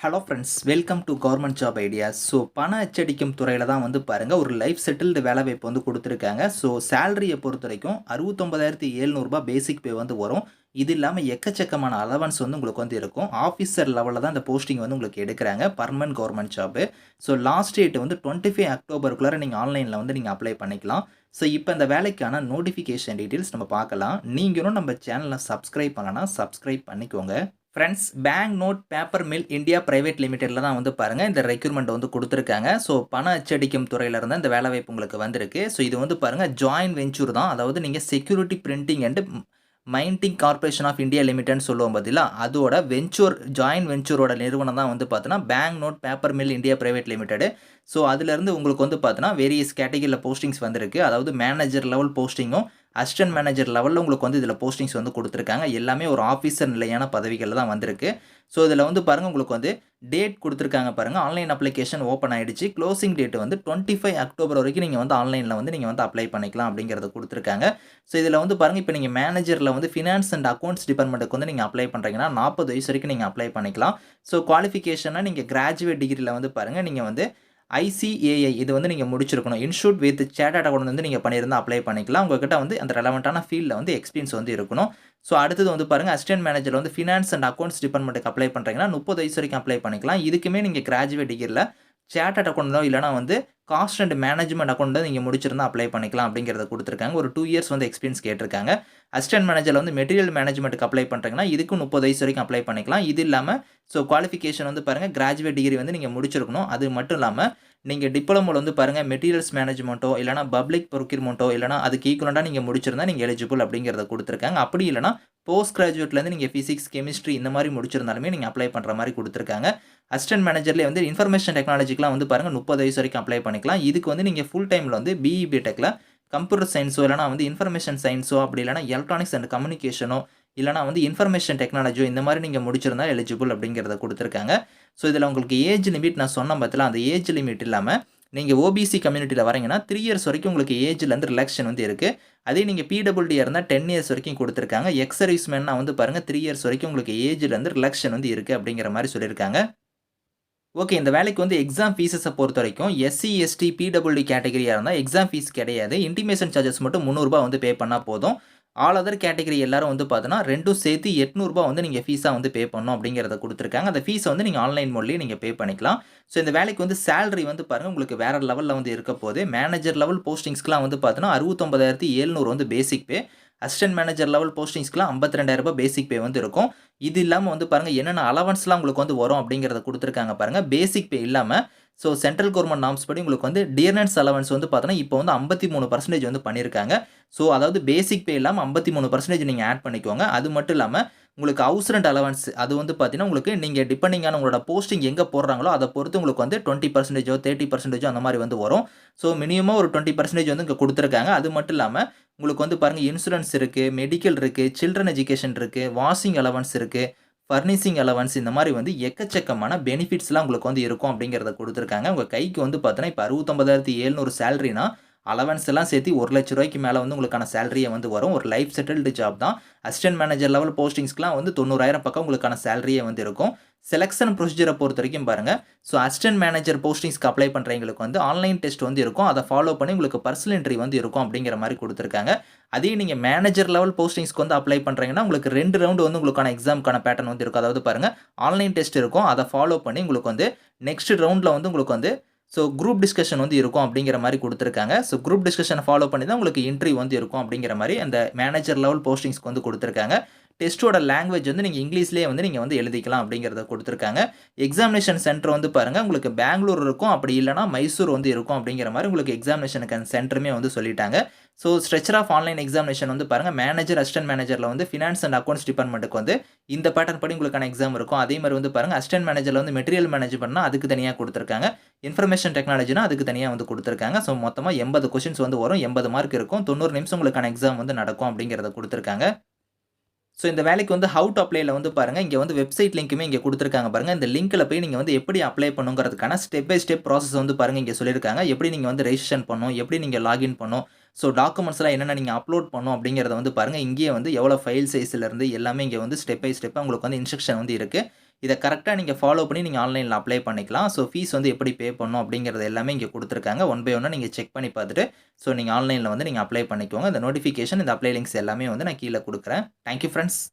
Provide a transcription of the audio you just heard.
Hello friends welcome to government job ideas so பண அச்சடிக்கும் துறையில் தான் வந்து பாருங்கள் ஒரு லைஃப் செட்டில்டு வேலை வாய்ப்பு வந்து கொடுத்துருக்காங்க. ஸோ சேலரியை பொறுத்த வரைக்கும் அறுபத்தொம்பதாயிரத்தி எழுநூறுபா பேசிக் பே வந்து வரும். இது இல்லாமல் எக்கச்சக்கமான அலவன்ஸ் வந்து உங்களுக்கு வந்து இருக்கும். ஆஃபீஸர் லெவலில் தான் அந்த போஸ்டிங் வந்து உங்களுக்கு எடுக்கிறாங்க permanent government job so last date வந்து டுவெண்ட்டி ஃபைவ் அக்டோபருக்குள்ளே நீங்கள் ஆன்லைனில் வந்து நீங்கள் அப்ளை பண்ணிக்கலாம். ஸோ இப்போ இந்த வேலைக்கான நோட்டிஃபிகேஷன் டீட்டெயில்ஸ் நம்ம பார்க்கலாம். நீங்களும் நம்ம சேனலை சப்ஸ்கிரைப் பண்ணலன்னா சப்ஸ்கிரைப் பண்ணிக்கோங்க. Friends bank note paper mill India private லிமிடெடில் தான் வந்து பாருங்கள் இந்த ரெக்யூர்மெண்ட் வந்து கொடுத்துருக்காங்க. ஸோ பண அச்சடிக்கும் துறையிலேருந்து இந்த வேலைவாய்ப்பு உங்களுக்கு வந்திருக்கு. ஸோ இது வந்து பாருங்கள் ஜாயின் வெஞ்சூர் தான். அதாவது நீங்கள் security printing and minting corporation of India லிமிடெட்னு சொல்லுவோம் பார்த்தீங்களா அதோட வெஞ்சூர் ஜாயின் வெஞ்சூரோட நிறுவனம் தான் வந்து பார்த்தோன்னா bank note paper mill India private limited so அதுலேருந்து உங்களுக்கு வந்து பார்த்தோன்னா வேரியஸ் கேட்டகரியில் போஸ்டிங்ஸ் வந்திருக்கு. அதாவது மேனேஜர் லெவல் போஸ்டிங்கும் அசிஸ்டன்ட் மேனேஜர் லெவலில் உங்களுக்கு வந்து இதில் போஸ்டிங்ஸ் வந்து கொடுத்துருக்காங்க. எல்லாமே ஒரு ஆஃபீஸர் நிலையான பதவிகள் தான் வந்திருக்கு. ஸோ இதில் வந்து பாருங்கள் உங்களுக்கு வந்து டேட் கொடுத்துருக்காங்க பாருங்கள் ஆன்லைன் அப்ளிகேஷன் ஓப்பன் ஆகிடுச்சு க்ளோசிங் டேட் வந்து டுவெண்ட்டி ஃபைவ் அக்டோபர் வரைக்கும் நீங்கள் வந்து ஆன்லைனில் வந்து நீங்கள் வந்து அப்ளை பண்ணிக்கலாம் அப்படிங்கிறத கொடுத்துருக்காங்க. ஸோ இதில் வந்து பாருங்கள் இப்போ நீங்கள் மேனேஜரில் வந்து ஃபினான்ஸ் அண்ட் அக்கௌண்ட்ஸ் டிபார்ட்மெண்ட்டுக்கு வந்து நீங்கள் அப்ளை பண்ணுறீங்கன்னா நாற்பது வயசு வரைக்கும் நீங்கள் அப்ளை பண்ணிக்கலாம். ஸோ குவாலிஃபிகேஷனாக நீங்கள் கிராஜுவேட் டிகிரியில் வந்து பாருங்கள் நீங்கள் வந்து ஐசிஏஐ இது வந்து நீங்கள் முடிச்சிருக்கணும். இன்ஸ்டியூட் வித் சேட் அக்கௌண்ட் வந்து நீங்கள் பண்ணியிருந்தால் அப்ளை பண்ணிக்கலாம். உங்கள்கிட்ட வந்து அந்த ரெலவெண்ட்டான ஃபீல்டில் வந்து எக்ஸ்பீரியன்ஸ் வந்து இருக்கணும். ஸோ அடுத்தது வந்து பாருங்கள் அசிஸ்டன்ட் மேனேஜர் வந்து ஃபினான்ஸ் அண்ட் அக்கௌண்ட்ஸ் டிபார்ட்மெண்ட்டுக்கு அப்ளை பண்ணுறீங்கன்னா முப்பது வயசு வரைக்கும் அப்ளை பண்ணிக்கலாம். இதுக்குமே நீங்கள் கிராஜுவேட் டிகிரியில் சேட்டட் அக்கௌண்ட் தான் இல்லைனா வந்து காஸ்ட் அண்ட் மேனேஜ்மெண்ட் அக்கௌண்ட் நீங்கள் முடிச்சிருந்தா அப்ளை பண்ணிக்கலாம் அப்படிங்கிறத கொடுத்துருக்காங்க. ஒரு டூ இயர்ஸ் வந்து எக்ஸ்பீரியன்ஸ் கேட்டிருக்காங்க. அசிஸ்டன்ட் மேனேஜரில் வந்து மெட்டீரியல் மேனேஜ்மெண்ட்டுக்கு அப்ளை பண்ணுறீங்கன்னா இதுக்கு முப்பது வயசு வரைக்கும் அப்ளை பண்ணிக்கலாம். இது இல்லாமல் ஸோ குவாலிஃபிகேஷன் வந்து பாருங்கள் கிராஜுவேட் டிகிரி வந்து நீங்கள் முடிச்சிருக்கணும். அது மட்டும் இல்லாமல் நீங்கள் டிப்ளமோவில் வந்து பாருங்கள் மெட்டீரியல்ஸ் மேனேஜ்மெண்ட்டோ இல்லைனா பப்ளிக் ப்ரொக்யூர்மெண்ட்டோ இல்லைனா அதுக்கு ஈக்குவலண்டாக நீங்கள் முடிச்சிருந்தா நீங்கள் எலிஜிபிள் அப்படிங்கிறத கொடுத்துருக்காங்க. அப்படி இல்லைனா போஸ்ட் கிராஜுவேட்லேருந்து நீங்கள் ஃபிசிக்ஸ் கெமிஸ்ட்ரி இந்த மாதிரி முடிச்சிருந்தாலுமே நீங்கள் அப்ளை பண்ணுற மாதிரி கொடுத்துருக்காங்க. அசிஸ்டன்ட் மேனேஜர்லேயே வந்து இன்ஃபர்மேஷன் டெக்னாலஜிக்கெலாம் வந்து பாருங்கள் முப்பது வயசு வரைக்கும் அப்ளை பண்ணி பண்ணிக்கலாம். இதுக்கு வந்து நீங்கள் ஃபுல் டைமில் வந்து பிஇ பிடெக்கில் கம்ப்யூட்டர் சயின்ஸோ இல்லைனா வந்து இன்ஃபர்மேஷன் சயின்ஸோ அப்படி இல்லைனா எலக்ட்ரானிக்ஸ் அண்ட் கம்யூனிகேஷனோ இல்லைனா வந்து இன்ஃபர்மேஷன் டெக்னாலஜியோ இந்த மாதிரி நீங்கள் முடிச்சிருந்தா எலிஜிபிள் அப்படிங்கிறத கொடுத்துருக்காங்க. ஸோ இதில் உங்களுக்கு ஏஜ் லிமிட் நான் சொன்ன பற்றில அந்த ஏஜ் லிமிட் இல்லாமல் நீங்கள் ஓபிசி கம்யூனிட்டியில் வரீங்கன்னா த்ரீ இயர்ஸ் வரைக்கும் உங்களுக்கு ஏஜ்லேருந்து ரிலாக்ஷன் வந்து இருக்குது அதே நீங்கள் பிடபிள்டி இருந்தால் டென் இயர்ஸ் வரைக்கும் கொடுத்துருக்காங்க. எக்ஸர்வீஸ்மேன்னா வந்து பாருங்கள் த்ரீ இயர்ஸ் வரைக்கும் உங்களுக்கு ஏஜ்லேருந்து ரிலாக்ஷன் வந்து இருக்குது அப்படிங்கிற மாதிரி சொல்லியிருக்காங்க. ஓகே இந்த வேலைக்கு வந்து எக்ஸாம் ஃபீஸஸை பொறுத்த வரைக்கும் எஸ்சி எஸ்டி பிடபிள்யூ கேட்டகரியாக இருந்தால் எக்ஸாம் ஃபீஸ் கிடையாது. இன்டிமேஷன் சார்ஜஸ் மட்டும் முந்நூறுரூபா வந்து பே பண்ணால் போதும். ஆல் அதர் கேட்டகரி எல்லாரும் வந்து பார்த்தோன்னா ரெண்டும் சேர்த்து எட்நூறுபா வந்து நீங்கள் ஃபீஸாக வந்து பே பண்ணணும் அப்படிங்கிறத கொடுத்துருக்காங்க. அந்த ஃபீஸை வந்து நீங்கள் ஆன்லைன் மோட்லேயே நீங்கள் பே பண்ணிக்கலாம். ஸோ இந்த வேலைக்கு வந்து சேலரி வந்து பாருங்கள் உங்களுக்கு வேறு லெவலில் வந்து இருக்க போது மேனேஜர் லெவல் போஸ்டிங்ஸ்க்குலாம் வந்து பார்த்தோன்னா அறுபத்தொம்பதாயிரத்தி எழுநூறு வந்து basic pay assistant manager level போஸ்டிங்ஸ்க்குலாம் ஐம்பத்தி ரெண்டாயிரரூபா பேசிக் பே வந்து இருக்கும். இது இல்லாமல் வந்து பாருங்கள் என்னென்ன அலவன்ஸ்லாம் உங்களுக்கு வந்து வரும் அப்படிங்கிறத கொடுத்துருக்காங்க பாருங்கள் பேசிக் பே இல்லாமல் ஸோ சென்ட்ரல் கவர்மெண்ட் நாம்ஸ் படி உங்களுக்கு வந்து டியர்னன்ஸ் அலவன்ஸ் வந்து பார்த்தோன்னா இப்போ வந்து ஐம்பத்தி மூணு பர்சன்டேஜ் வந்து பண்ணியிருக்காங்க ஸோ அதாவது பேசிக் பே இல்லாமல் ஐம்பத்தி மூணு பர்சன்டேஜ் நீங்கள் ஆட் பண்ணிக்கோங்க. அது மட்டும் இல்லாமல் உங்களுக்கு ஹவுஸ் ரெண்ட் அலவன்ஸ் அது வந்து பார்த்தீங்கன்னா உங்களுக்கு நீங்கள் டிபெண்டிங்கான உங்களோட போஸ்டிங் எங்கே போடுறாங்களோ அதை பொறுத்து உங்களுக்கு வந்து டுவெண்ட்டி பர்சன்டேஜோ தேர்ட்டி பர்சன்டேஜோ அந்த மாதிரி வந்து வரும். ஸோ மினிமம் ஒரு டுவெண்ட்டி பர்சன்டேஜ் வந்து இங்கே கொடுத்துருக்காங்க. அது மட்டும் இல்லாமல் உங்களுக்கு வந்து பாருங்கள் இன்சூரன்ஸ் இருக்குது மெடிக்கல் இருக்குது சில்ட்ரன் எஜுகேஷன் இருக்குது வாஷிங் அலவன்ஸ் இருக்குது ஃபர்னிஷிங் அலவன்ஸ் இந்த மாதிரி வந்து எக்கச்சக்கமான பெனிஃபிட்ஸ்லாம் உங்களுக்கு வந்து இருக்கும் அப்படிங்கிறத கொடுத்துருக்காங்க. உங்கள் கைக்கு வந்து பார்த்தோன்னா இப்போ அறுபத்தொம்பதாயிரத்தி எழுநூறு சேலரினா அலவன்ஸ் எல்லாம் சேர்த்து ஒரு லட்ச ரூபாய்க்கு மேலே வந்து உங்களுக்கான சேலரியை வந்து வரும். ஒரு லைஃப் செட்டில்டு ஜாப் தான். அசிஸ்டன்ட் மேனேஜர் லெவல் போஸ்டிங்ஸ்க்குலாம் வந்து தொண்ணூறாயிரம் பக்கம் உங்களுக்கான சேலரியே வந்து இருக்கும். செலெக்ஷன் ப்ரொசீஜரை பொறுத்த வரைக்கும் பாருங்கள் ஸோ அசிஸ்டன்ட் மேனேஜர் போஸ்டிங்ஸ்க்கு அப்ளை பண்ணுறவங்களுக்கு வந்து ஆன்லைன் டெஸ்ட் வந்து இருக்கும். அதை ஃபாலோ பண்ணி உங்களுக்கு பர்சனல் என்ட்ரி வந்து இருக்கும் அப்படிங்கிற மாதிரி கொடுத்துருக்காங்க. அதே நீங்கள் மேனேஜர் லெவல் போஸ்டிங்ஸ்க்கு வந்து அப்ளை பண்ணுறீங்கன்னா உங்களுக்கு ரெண்டு ரவுண்டு வந்து உங்களுக்கான எக்ஸாமுக்கான பேட்டர்ன் வந்து இருக்கும். அதாவது பாருங்கள் ஆன்லைன் டெஸ்ட் இருக்கும். அதை ஃபாலோ பண்ணி உங்களுக்கு வந்து நெக்ஸ்ட் ரவுண்டில் வந்து உங்களுக்கு வந்து ஸோ குரூப் டிஸ்கஷன் வந்து இருக்கும் அப்படிங்கிற மாதிரி கொடுத்துருக்காங்க. ஸோ குரூப் டிஸ்கஷனை ஃபாலோ பண்ணி தான் உங்களுக்கு இன்ட்ரி வந்து இருக்கும் அப்படிங்கிற மாதிரி அந்த மேனேஜர் லெவல் போஸ்டிங்ஸ்க்கு வந்து கொடுத்துருக்காங்க. டெஸ்ட்டோட லாங்குவேஜ் வந்து நீங்கள் இங்கிலீஷ்லேயே வந்து நீங்கள் வந்து எழுதிக்கலாம் அப்படிங்கிறத கொடுத்துருக்காங்க. எக்ஸாமினேஷன் சென்டர் வந்து பாருங்கள் உங்களுக்கு பெங்களூர் இருக்கும் அப்படி இல்லைனா மைசூர் வந்து இருக்கும் அப்படிங்கிற மாதிரி உங்களுக்கு எக்ஸாமினேஷனுக்கு சென்டருமே வந்து சொல்லிட்டாங்க. So structure of online examination வந்து பாருங்கள் மேனேஜர் அசிஸ்டன்ட் மேனேஜரில் வந்து ஃபினான்ஸ் அண்ட் அக்கௌண்ட்ஸ் டிபார்ட்மெண்ட்டுக்கு வந்து இந்த பேட்டர்ன் படி உங்களுக்கான எக்ஸாம் இருக்கும். அதே மாதிரி வந்து பாருங்கள் அசிஸ்டன்ட் மேனேஜரில் வந்து மெட்டீரியல் மேனேஜ்மெண்ட்னா அதுக்கு தனியாக கொடுத்துருக்காங்க. இன்ஃபர்மேஷன் டெக்னாலஜினா அதுக்கு தனியாக வந்து கொடுத்துருக்காங்க. ஸோ மொத்தமாக எண்பது கொஷின்ஸ் வந்து வரும் எண்பது மார்க் இருக்கும். தொண்ணூறு நிமிஷம் உங்களுக்கான எக்ஸாம் வந்து நடக்கும் அப்படிங்கிறத கொடுத்துருக்காங்க. ஸோ இந்த வேலைக்கு வந்து ஹவு டு அப்ளைல வந்து பாருங்கள் இங்கே வந்து வெப்சைட் லிங்க்குமே இங்கே கொடுத்துருக்காங்க பாருங்கள் இந்த லிங்க்கில் போய் நீங்கள் வந்து எப்படி அப்ளை பண்ணுங்கிறதுக்கான ஸ்டெப் பை ஸ்டெப் ப்ராசஸ் வந்து பாருங்கள் இங்கே சொல்லியிருக்காங்க. எப்படி நீங்கள் வந்து ரெஜிஸ்ட்ரேஷன் பண்ணும் எப்படி நீங்கள் லாகின் பண்ணும் ஸோ டாக்குமெண்ட்ஸ்லாம் என்னென்ன நீங்கள் அப்லோட் பண்ணும் அப்படிங்கிறத வந்து பாருங்கள் இங்கேயே வந்து எவ்வளோ ஃபைல் சைஸ்லேருந்து எல்லாமே இங்கே வந்து ஸ்டெப் பை ஸ்டெப்பாக உங்களுக்கு வந்து இன்ஸ்ட்ரக்ஷன் வந்து இருக்குது இதை கரெக்டாக நீங்கள் ஃபாலோ பண்ணி நீங்கள் ஆன்லைனில் அப்ளை பண்ணிக்கலாம். ஸோ ஃபீஸ் வந்து எப்படி பே பண்ணணும் அப்படிங்கிறது எல்லாமே இங்கே கொடுத்துருக்காங்க. ஒன் பை ஒன்று நீங்கள் செக் பண்ணி பார்த்துட்டு ஸோ நீங்கள் ஆன்லைனில் வந்து நீங்கள் அப்ளை பண்ணிக்கோங்க. இந்த நோட்டிஃபிகேஷன் இந்த அப்ளை லிங்க்ஸ் எல்லாமே வந்து நான் கீழே கொடுக்குறேன். Thank you friends